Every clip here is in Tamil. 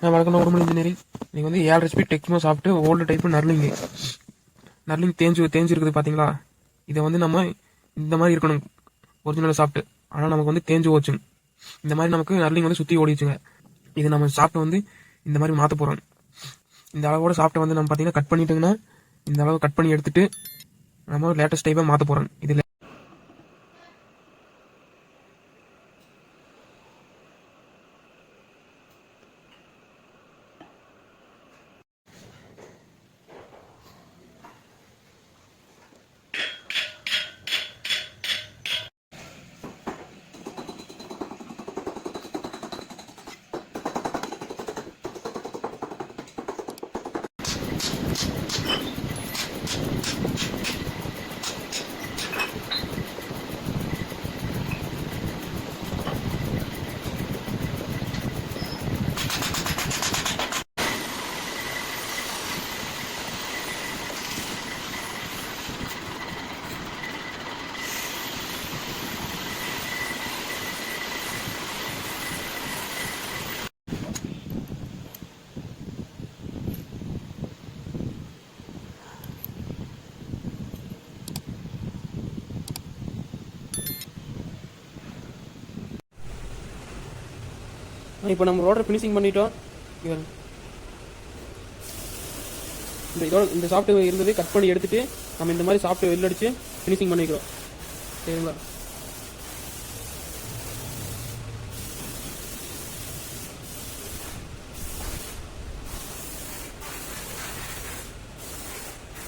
நான் வழக்கம் நார்மல் இன்ஜினியரிங் நீங்கள் வந்து ஏழு ஹெச்பி டெக்மோ சாப்பிட்டு ஓல்டு டைப்பு நர்லிங் நர்லிங் தேஞ்சு தேஞ்சு இருக்குது பார்த்தீங்களா இதை வந்து நம்ம இந்த மாதிரி இருக்கணும். ஒரிஜினல் சாப்பிட்டு. ஆனால் நமக்கு வந்து தேஞ்சு ஓச்சுங்க இந்த மாதிரி நமக்கு நர்லிங் வந்து சுற்றி ஓடிச்சுங்க இது நம்ம சாப்பிட்டு வந்து இந்த மாதிரி மாற்ற போகிறோம் இந்த அளவோட சாப்பிட்டு வந்து நம்ம பார்த்தீங்கன்னா கட் பண்ணிட்டுங்கன்னா இந்த அளவு கட் பண்ணி எடுத்துட்டு நம்ம லேட்டஸ்ட் டைப்பாக மாற்ற போகிறோம் இதில் இப்போ நம்ம ரோடரை ஃபினிஷிங் பண்ணிட்டோம். இந்த இதோட இந்த சாஃப்ட்வேர் இருந்தது கட் பண்ணி எடுத்துட்டு நம்ம இந்த மாதிரி சாஃப்ட்வேர் வெளில அடிச்சு ஃபினிஷிங் பண்ணிக்கிறோம். சரிங்களா?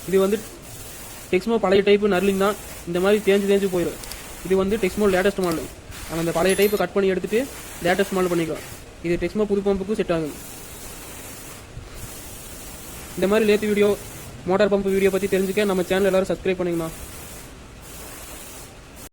இது வந்து டெக்ஸ்மோ பழைய டைப்பு நர்லிங் தான். இந்த மாதிரி தேஞ்சு தேஞ்சு போயிடும் இது வந்து டெக்ஸ்மோ லேட்டஸ்ட் மாடல் நம்ம அந்த பழைய டைப்பை கட் பண்ணி எடுத்துட்டு லேட்டஸ்ட் மாடல் பண்ணிக்கலாம் இது டெக்ஸ்மோ புது பம்புக்கும் செட் ஆகும் இந்த மாதிரி lathe video motor pump video பற்றி தெரிஞ்சுக்க நம்ம சேனல் எல்லாரும் சப்ஸ்கிரைப் பண்ணிக்கலாம்